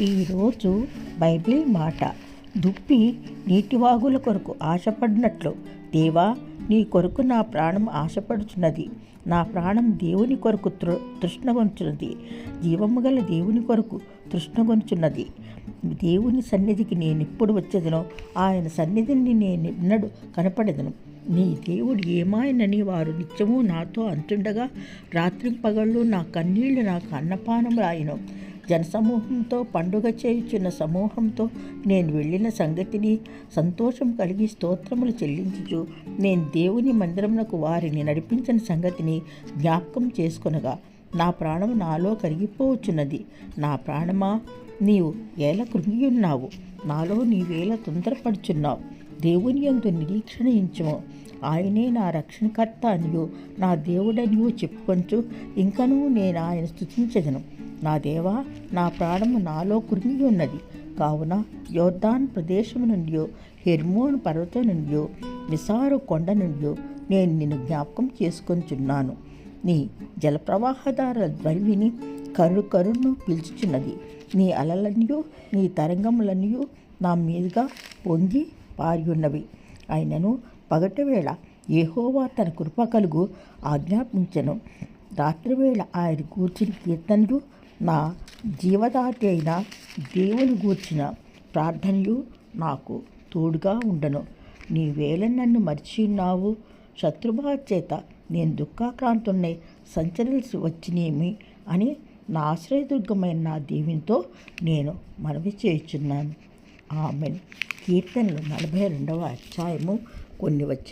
ఈరోజు బైబిల్ మాట. దుప్పి నీటివాగుల కొరకు ఆశపడినట్లు. దేవా నీ కొరకు నా ప్రాణం ఆశపడుచున్నది. నా ప్రాణం దేవుని కొరకు తృ తృష్ణగొంచున్నది జీవము గల దేవుని కొరకు తృష్ణగొంచున్నది దేవుని సన్నిధికి నేను ఎప్పుడు వచ్చేదనో ఆయన సన్నిధిని నేను ఎన్నడు కనపడేదను. నీ దేవుడు ఏమాయనని వారు నిత్యము నాతో అంటుండగా రాత్రింపగళ్ళు నా కన్నీళ్ళు నాకు అన్నపానం రాయను. జనసమూహంతో పండుగ చేయుచున్న సమూహంతో నేను వెళ్ళిన సంగతిని సంతోషం కలిగి స్తోత్రములు చెల్లించుచు నేను దేవుని మందిరమునకు వారిని నడిపించిన సంగతిని జ్ఞాపకం చేసుకొనగా నా ప్రాణం నాలో కరిగిపోవచ్చున్నది నా ప్రాణమా? నీవు ఏల కృంగియున్నావు. నాలో నీవేల తొందరపడుచున్నావు. దేవుని యందు నిరీక్షణ ఇంచము ఆయనే నా రక్షణకర్త అనియో. నా దేవుడనియో చెప్పుకొంచు. ఇంకనూ నేను ఆయన స్థుతించదను నా దేవా నా ప్రాణము నాలో కురిమి ఉన్నది కావున యోర్దాన్ ప్రదేశము నుండియో హెర్మోన్ పర్వతం నుండియో మిసారు కొండ నుండియో నేను నిన్ను జ్ఞాపకం చేసుకొంచున్నాను. నీ జలప్రవాహదారుల ధ్వని కరు కరును పిలుచుచున్నది. నీ అలలనియో నీ తరంగములనియో నా మీదుగా పొంగి పారియున్నవి ఆయనను పగటివేళ ఏహోవా తన కృప కలుగు ఆజ్ఞాపించను. రాత్రివేళ ఆయన కూర్చుని కీర్తనలు నా జీవదాటి అయిన దేవుని గూర్చిన ప్రార్థనలు నాకు తోడుగా ఉండను. నీ వేళ నన్ను మర్చిన్నావు శత్రుభా చేత నేను దుఃఖాక్రాంతున్నై సంచరించి వచ్చినేమి అని నా ఆశ్రయదుర్గమైన నా దేవునితో నేను మనవి చేయుచున్నాను. ఆమెన్. కీర్తనలు నలభై రెండవ అధ్యాయము కొన్ని వచ్చి